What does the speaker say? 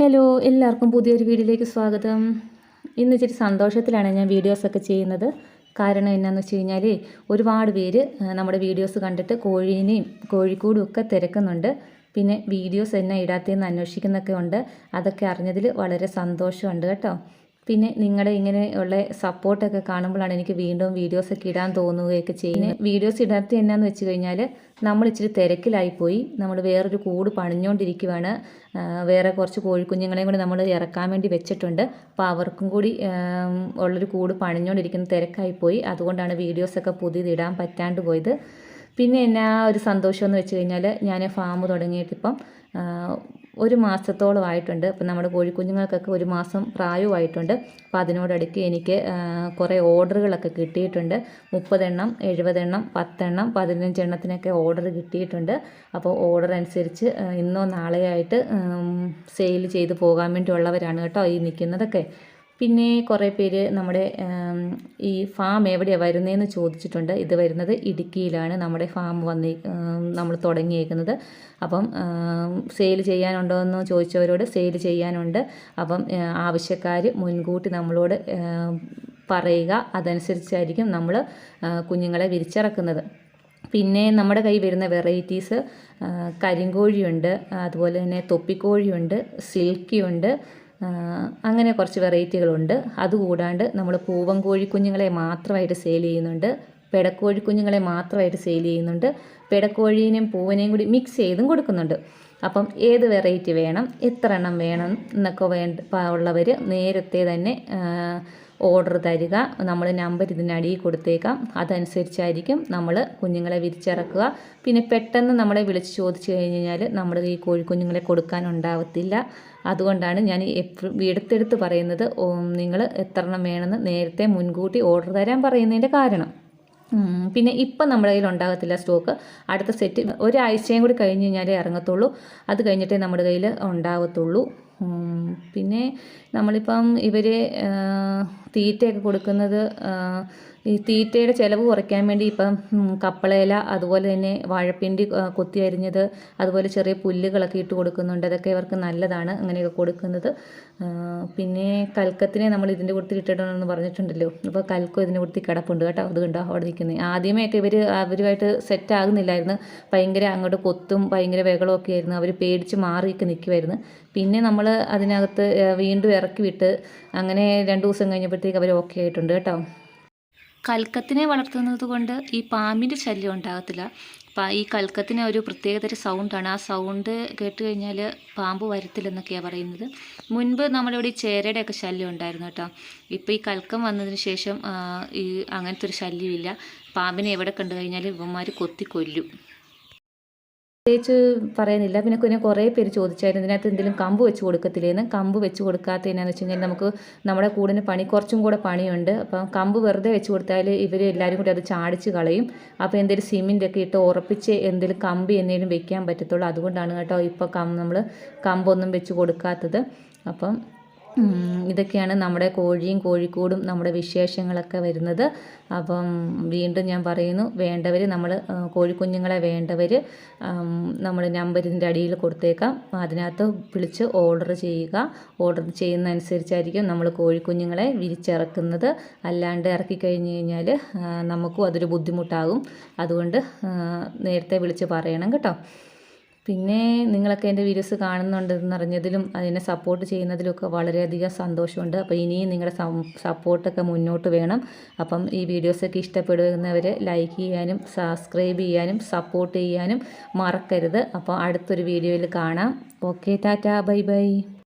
Hello എല്ലാവർക്കും പുതിയൊരു വീഡിയോയിലേക്ക് സ്വാഗതം. ഇന്ന് ഇച്ചിരി സന്തോഷത്തിലാണ് ഞാൻ വീഡിയോസൊക്കെ ചെയ്യുന്നത്. കാരണം എന്നാന്ന് വെച്ച് കഴിഞ്ഞാൽ ഒരുപാട് പേര് നമ്മുടെ വീഡിയോസ് കണ്ടിട്ട് കോഴീനെയും കോഴിക്കൂടും ഒക്കെ തിരക്കുന്നുണ്ട്. പിന്നെ വീഡിയോസ് എന്നാ ഇടാത്തതെന്ന് അന്വേഷിക്കുന്നൊക്കെ ഉണ്ട്. അതൊക്കെ അറിഞ്ഞതിൽ വളരെ സന്തോഷമുണ്ട് കേട്ടോ. പിന്നെ നിങ്ങളുടെ ഇങ്ങനെയുള്ള സപ്പോർട്ടൊക്കെ കാണുമ്പോഴാണ് എനിക്ക് വീണ്ടും വീഡിയോസൊക്കെ ഇടാൻ തോന്നുകയൊക്കെ ചെയ്യുന്നത്. വീഡിയോസ് ഇടാത്ത എന്നാന്ന് വെച്ച് കഴിഞ്ഞാൽ നമ്മൾ ഇച്ചിരി തിരക്കിലായിപ്പോയി നമ്മൾ വേറൊരു കൂട് പണിഞ്ഞുകൊണ്ടിരിക്കുവാണ് വേറെ കുറച്ച് കോഴിക്കുഞ്ഞുങ്ങളെയും കൂടി നമ്മൾ ഇറക്കാൻ വേണ്ടി വെച്ചിട്ടുണ്ട്. അപ്പോൾ അവർക്കും കൂടി ഉള്ളൊരു കൂട് പണിഞ്ഞുകൊണ്ടിരിക്കുന്ന തിരക്കായിപ്പോയി അതുകൊണ്ടാണ് വീഡിയോസൊക്കെ പുതിയത് ഇടാൻ പറ്റാണ്ട് പോയത്. പിന്നെ എന്നാ ഒരു സന്തോഷം എന്ന് വെച്ച് കഴിഞ്ഞാൽ ഞാൻ ഫാം തുടങ്ങിയിട്ടിപ്പം ഒരു മാസത്തോളം ആയിട്ടുണ്ട്. അപ്പം നമ്മുടെ കോഴിക്കുഞ്ഞുങ്ങൾക്കൊക്കെ ഒരു മാസം പ്രായമായിട്ടുണ്ട്. അപ്പോൾ അതിനോടടുക്ക് എനിക്ക് കുറേ ഓർഡറുകളൊക്കെ കിട്ടിയിട്ടുണ്ട്. മുപ്പതെണ്ണം എഴുപതെണ്ണം പത്തെണ്ണം പതിനഞ്ചെണ്ണത്തിനൊക്കെ ഓർഡർ കിട്ടിയിട്ടുണ്ട്. അപ്പോൾ ഓർഡർ അനുസരിച്ച് ഇന്നോ നാളെയായിട്ട് സെയിൽ ചെയ്ത് പോകാൻ വേണ്ടിയുള്ളവരാണ് കേട്ടോ ഈ നിൽക്കുന്നതൊക്കെ. പിന്നെ കുറേ പേര് നമ്മുടെ ഈ ഫാം എവിടെയാണ് വരുന്നതെന്ന് ചോദിച്ചിട്ടുണ്ട്. ഇത് വരുന്നത് ഇടുക്കിയിലാണ് നമ്മുടെ ഫാം വന്ന് നമ്മൾ തുടങ്ങിയേക്കുന്നത്. അപ്പം സെയിൽ ചെയ്യാനുണ്ടോ എന്ന് ചോദിച്ചവരോട് സെയിൽ ചെയ്യാനുണ്ട്. അപ്പം ആവശ്യക്കാർ മുൻകൂട്ടി നമ്മളോട് പറയുക. അതനുസരിച്ചായിരിക്കും നമ്മൾ കുഞ്ഞുങ്ങളെ വിരിച്ചിറക്കുന്നത്. പിന്നെ നമ്മുടെ കയ്യിൽ വരുന്ന വെറൈറ്റീസ് കരിങ്കോഴിയുണ്ട്. അതുപോലെ തന്നെ തൊപ്പിക്കോഴിയുണ്ട് സിൽക്കിയുണ്ട് അങ്ങനെ കുറച്ച് വെറൈറ്റികളുണ്ട്. അതുകൂടാണ്ട് നമ്മൾ പൂവൻ കോഴിക്കുഞ്ഞുങ്ങളെ മാത്രമായിട്ട് സെയിൽ ചെയ്യുന്നുണ്ട്. പെടക്കോഴി കുഞ്ഞുങ്ങളെ മാത്രമായിട്ട് സെയിൽ ചെയ്യുന്നുണ്ട്. പെടക്കോഴീനെയും പൂവനെയും കൂടി മിക്സ് ചെയ്തും കൊടുക്കുന്നുണ്ട്. അപ്പം ഏത് വെറൈറ്റി വേണം എത്ര എണ്ണം വേണം എന്നൊക്കെ വേണ്ട ഉള്ളവർ നേരത്തെ തന്നെ ഓർഡർ തരിക. നമ്മൾ നമ്പർ ഇതിനടിയിൽ കൊടുത്തേക്കാം. അതനുസരിച്ചായിരിക്കും നമ്മൾ കുഞ്ഞുങ്ങളെ വിരിച്ചിറക്കുക. പിന്നെ പെട്ടെന്ന് നമ്മളെ വിളിച്ച് ചോദിച്ചു കഴിഞ്ഞ് കഴിഞ്ഞാൽ നമ്മൾ ഈ കോഴിക്കുഞ്ഞുങ്ങളെ കൊടുക്കാനുണ്ടാവത്തില്ല അതുകൊണ്ടാണ് ഞാൻ എപ്പോഴും എടുത്തെടുത്ത് പറയുന്നത് നിങ്ങൾ എത്ര എണ്ണം വേണമെന്ന് നേരത്തെ മുൻകൂട്ടി ഓർഡർ തരാൻ പറയുന്നതിന്റെ കാരണം. പിന്നെ ഇപ്പം നമ്മുടെ കയ്യിൽ ഉണ്ടാകത്തില്ല സ്റ്റോക്ക്. അടുത്ത സെറ്റ് ഒരാഴ്ചയും കൂടി കഴിഞ്ഞ് കഴിഞ്ഞാലേ ഇറങ്ങത്തുള്ളൂ. അത് കഴിഞ്ഞിട്ടേ നമ്മുടെ കയ്യിൽ ഉണ്ടാകത്തുള്ളൂ. പിന്നെ നമ്മളിപ്പം ഇവർ തീറ്റയൊക്കെ കൊടുക്കുന്നത് ഈ തീറ്റയുടെ ചിലവ് കുറയ്ക്കാൻ വേണ്ടി ഇപ്പം കപ്പളയില അതുപോലെ തന്നെ വാഴപ്പിണ്ടി കൊത്തി അരിഞ്ഞത് അതുപോലെ ചെറിയ പുല്ലുകളൊക്കെ ഇട്ട് കൊടുക്കുന്നുണ്ട്. അതൊക്കെ ഇവർക്ക് നല്ലതാണ് അങ്ങനെയൊക്കെ കൊടുക്കുന്നത്. പിന്നെ കൽക്കത്തിനെ നമ്മൾ ഇതിന്റെ കൂട്ടത്തിൽ ഇട്ടിട്ടുണ്ടെന്ന് പറഞ്ഞിട്ടുണ്ടല്ലോ. അപ്പോൾ കൽക്കം ഇതിന്റെ കൂട്ടത്തിൽ കിടപ്പുണ്ട് കേട്ടോ. അത് കണ്ടോ? അവിടെ നിൽക്കുന്നത്. ആദ്യമേയൊക്കെ ഇവർ അവരുമായിട്ട് സെറ്റ് ആകുന്നില്ലായിരുന്നു. ഭയങ്കര അങ്ങോട്ട് കൊത്തും ഭയങ്കര വെകളൊക്കെ ആയിരുന്നു. അവർ പേടിച്ച് മാറിയൊക്കെ നിൽക്കുമായിരുന്നു പിന്നെ നമ്മൾ അതിനകത്ത് വീണ്ടും ഇറക്കി വിട്ട് അങ്ങനെ രണ്ട് ദിവസം കഴിഞ്ഞപ്പോഴത്തേക്ക് അവർ ഓക്കെ ആയിട്ടുണ്ട് കേട്ടോ. കൽക്കത്തിനെ വളർത്തുന്നത് കൊണ്ട് ഈ പാമ്പിന്റെ ശല്യം ഉണ്ടാകത്തില്ല. ഈ കൽക്കത്തിന് ഒരു പ്രത്യേകതര സൗണ്ടാണ് ആ സൗണ്ട് കേട്ട് കഴിഞ്ഞാൽ പാമ്പ് വരത്തില്ലെന്നൊക്കെയാണ് പറയുന്നത്. മുൻപ് നമ്മളിവിടെ ഈ ചേരയുടെയൊക്കെ ശല്യം ഉണ്ടായിരുന്നു കേട്ടോ. ഇപ്പോൾ ഈ കൽക്കം വന്നതിന് ശേഷം ഈ അങ്ങനത്തെ ഒരു ശല്യമില്ല. പാമ്പിനെ എവിടെ കണ്ടു കഴിഞ്ഞാൽ ഇവന്മാർ കൊത്തി കൊല്ലും. പ്രത്യേകിച്ച് പറയുന്നില്ല പിന്നെ പിന്നെ കുറേ പേര് ചോദിച്ചായിരുന്നു ഇതിനകത്ത് എന്തെങ്കിലും കമ്പ് വെച്ച് കൊടുക്കത്തില്ലേന്ന് കമ്പ് വെച്ച് കൊടുക്കാത്തതിനാന്ന് വെച്ച് കഴിഞ്ഞാൽ നമുക്ക് നമ്മുടെ കൂടിന് പണി കുറച്ചും കൂടെ പണിയുണ്ട്. അപ്പം കമ്പ് വെറുതെ വെച്ച് കൊടുത്താൽ ഇവർ എല്ലാവരും കൂടി അത് ചാടിച്ച് കളയും. അപ്പോൾ എന്തെങ്കിലും സിമിന്റെ ഒക്കെ ഇട്ട് ഉറപ്പിച്ച് എന്തെങ്കിലും കമ്പ് എന്തെങ്കിലും വെക്കാൻ പറ്റത്തുള്ളൂ. അതുകൊണ്ടാണ് കേട്ടോ ഇപ്പോൾ കം നമ്മൾ കമ്പൊന്നും വെച്ച് കൊടുക്കാത്തത്. അപ്പം ഇതൊക്കെയാണ് നമ്മുടെ കോഴിയും കോഴിക്കോടും നമ്മുടെ വിശേഷങ്ങളൊക്കെ വരുന്നത്. അപ്പം വീണ്ടും ഞാൻ പറയുന്നു വേണ്ടവർ നമ്മൾ കോഴിക്കുഞ്ഞുങ്ങളെ വേണ്ടവർ നമ്മൾ നമ്പർ ഇതിന്റെ അടിയിൽ കൊടുത്തേക്കാം. അതിനകത്ത് വിളിച്ച് ഓർഡർ ചെയ്യുക. ഓർഡർ ചെയ്യുന്നതനുസരിച്ചായിരിക്കും നമ്മൾ കോഴിക്കുഞ്ഞുങ്ങളെ വിരിച്ചിറക്കുന്നത്. അല്ലാണ്ട് ഇറക്കി കഴിഞ്ഞ് കഴിഞ്ഞാൽ നമുക്കും അതൊരു ബുദ്ധിമുട്ടാകും. അതുകൊണ്ട് നേരത്തെ വിളിച്ച് പറയണം കേട്ടോ. പിന്നെ നിങ്ങളൊക്കെ എന്റെ വീഡിയോസ് കാണുന്നുണ്ടെന്ന് അറിഞ്ഞതിലും അതിനെ സപ്പോർട്ട് ചെയ്യുന്നതിലൊക്കെ വളരെയധികം സന്തോഷമുണ്ട്. അപ്പോൾ ഇനിയും നിങ്ങളുടെ സപ്പോർട്ടൊക്കെ മുന്നോട്ട് വേണം. അപ്പം ഈ വീഡിയോസൊക്കെ ഇഷ്ടപ്പെടുന്നവർ ലൈക്ക് ചെയ്യാനും സബ്സ്ക്രൈബ് ചെയ്യാനും സപ്പോർട്ട് ചെയ്യാനും മറക്കരുത്. അപ്പോൾ അടുത്തൊരു വീഡിയോയിൽ കാണാം. Okay Tata bye bye